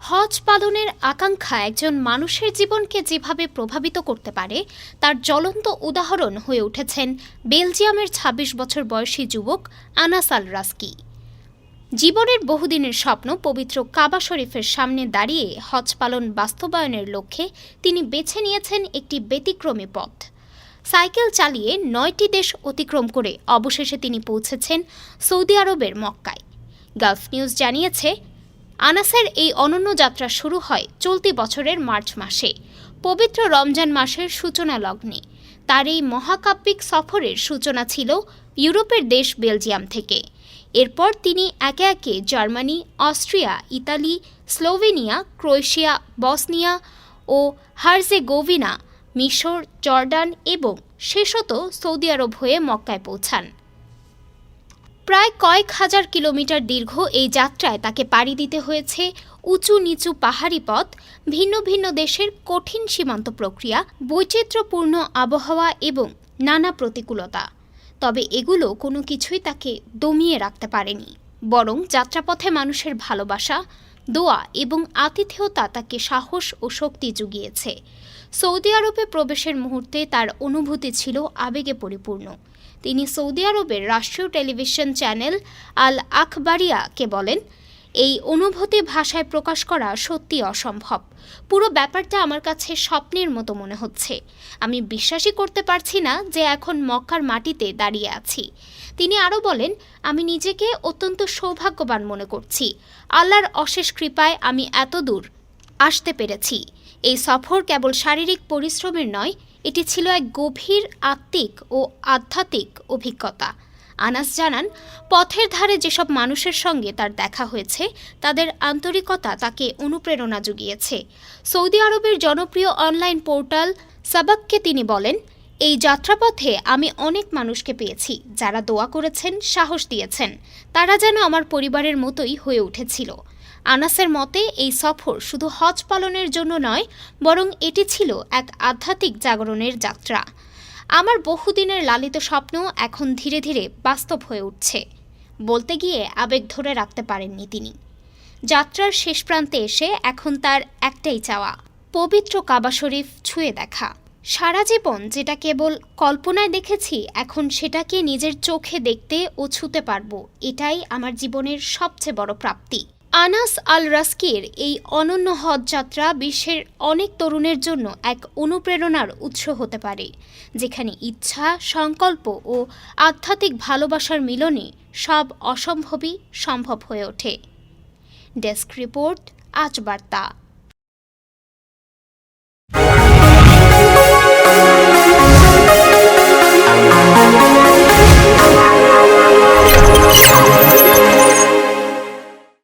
হজ পালনের আকাঙ্ক্ষা একজন মানুষের জীবনকে যেভাবে প্রভাবিত করতে পারে, তার জ্বলন্ত উদাহরণ হয়ে উঠেছেন বেলজিয়ামের ২৬ বছর বয়সী যুবক আনাস আল রাস্কি। জীবনের বহুদিনের স্বপ্ন পবিত্র কাবা শরীফের সামনে দাঁড়িয়ে হজ পালন বাস্তবায়নের লক্ষ্যে তিনি বেছে নিয়েছেন একটি ব্যতিক্রমী পথ। সাইকেল চালিয়ে নয়টি দেশ অতিক্রম করে অবশেষে তিনি পৌঁছেছেন সৌদি আরবের মক্কায়। গালফ নিউজ জানিয়েছে আনাসের এই অনন্য যাত্রা শুরু হয় চলতি বছরের মার্চ মাসে। পবিত্র রমজান মাসের সূচনা লগ্নে। তার এই মহাকাব্যিক সফরের সূচনা ছিল ইউরোপের দেশ বেলজিয়াম থেকে। এরপর তিনি একে একে Germany, Austria, Italy, Slovenia, Croatia, Bosnia ও হার্জেগোভিনা, মিশর, জর্ডান এবং শেষত সৌদি আরব হয়ে মক্কায় পৌঁছান। প্রায় কয়েক হাজার কিলোমিটার দীর্ঘ এই যাত্রায় তাকে পাড়ি দিতে হয়েছে উঁচু নিচু পাহাড়ি পথ, ভিন্ন ভিন্ন দেশের কঠিন সীমান্ত প্রক্রিয়া, বৈচিত্র্যপূর্ণ আবহাওয়া এবং নানা প্রতিকূলতা। তবে এগুলো কোনো কিছুই তাকে দমিয়ে রাখতে পারেনি। বরং যাত্রাপথে মানুষের ভালোবাসা, দোয়া এবং আতিথেয়তা তাকে সাহস ও শক্তি জুগিয়েছে। সৌদি আরবে প্রবেশের মুহূর্তে তার অনুভূতি ছিল আবেগে পরিপূর্ণ। তিনি সৌদি আরবের রাষ্ট্রীয় টেলিভিশন চ্যানেল আল আখবারিয়াকে বলেন, এই অনুভূতি ভাষায় প্রকাশ করা সত্যি অসম্ভব। পুরো ব্যাপারটা আমার কাছে স্বপ্নের মতো মনে হচ্ছে। আমি বিশ্বাসই করতে পারছি না যে এখন মক্কার মাটিতে দাঁড়িয়ে আছি। তিনি আরও বলেন, আমি নিজেকে অত্যন্ত সৌভাগ্যবান মনে করছি। আল্লাহর অশেষ কৃপায় আমি এত দূর আসতে পেরেছি। এই সফর কেবল শারীরিক পরিশ্রমের নয় এটি ছিল এক গভীর আত্মিক ও আধ্যাত্মিক অভিজ্ঞতা। আনাস জানান, পথের ধারে যেসব মানুষের সঙ্গে তার দেখা হয়েছে, তাদের আন্তরিকতা তাকে অনুপ্রেরণা জুগিয়েছে। সৌদি আরবের জনপ্রিয় অনলাইন পোর্টাল সাবাককে তিনি বলেন, এই যাত্রাপথে আমি অনেক মানুষকে পেয়েছি, যারা দোয়া করেছেন, সাহস দিয়েছেন। তারা যেন আমার পরিবারের মতোই হয়ে উঠেছিল। আনাসের মতে, এই সফর শুধু হজ পালনের জন্য নয়, বরং এটি ছিল এক আধ্যাত্মিক জাগরণের যাত্রা। আমার বহুদিনের লালিত স্বপ্ন এখন ধীরে ধীরে বাস্তব হয়ে উঠছে, বলতে গিয়ে আবেগ ধরে রাখতে পারেননি তিনি। যাত্রার শেষ প্রান্তে এসে এখন তার একটাই চাওয়া, পবিত্র কাবা শরীফ ছুঁয়ে দেখা। সারা জীবন যেটা কেবল কল্পনায় দেখেছি, এখন সেটাকে নিজের চোখে দেখতে ও ছুতে পারব, এটাই আমার জীবনের সবচেয়ে বড় প্রাপ্তি। আনাস আল রাস্কির এই অনন্য হজ যাত্রা বিশ্বের অনেক তরুণের জন্য এক অনুপ্রেরণার উৎস হতে পারে, যেখানে ইচ্ছা, সংকল্প ও আধ্যাত্মিক ভালোবাসার মিলনে সব অসম্ভবই সম্ভব হয়ে ওঠে। ডেস্ক রিপোর্ট, আজ বার্তা।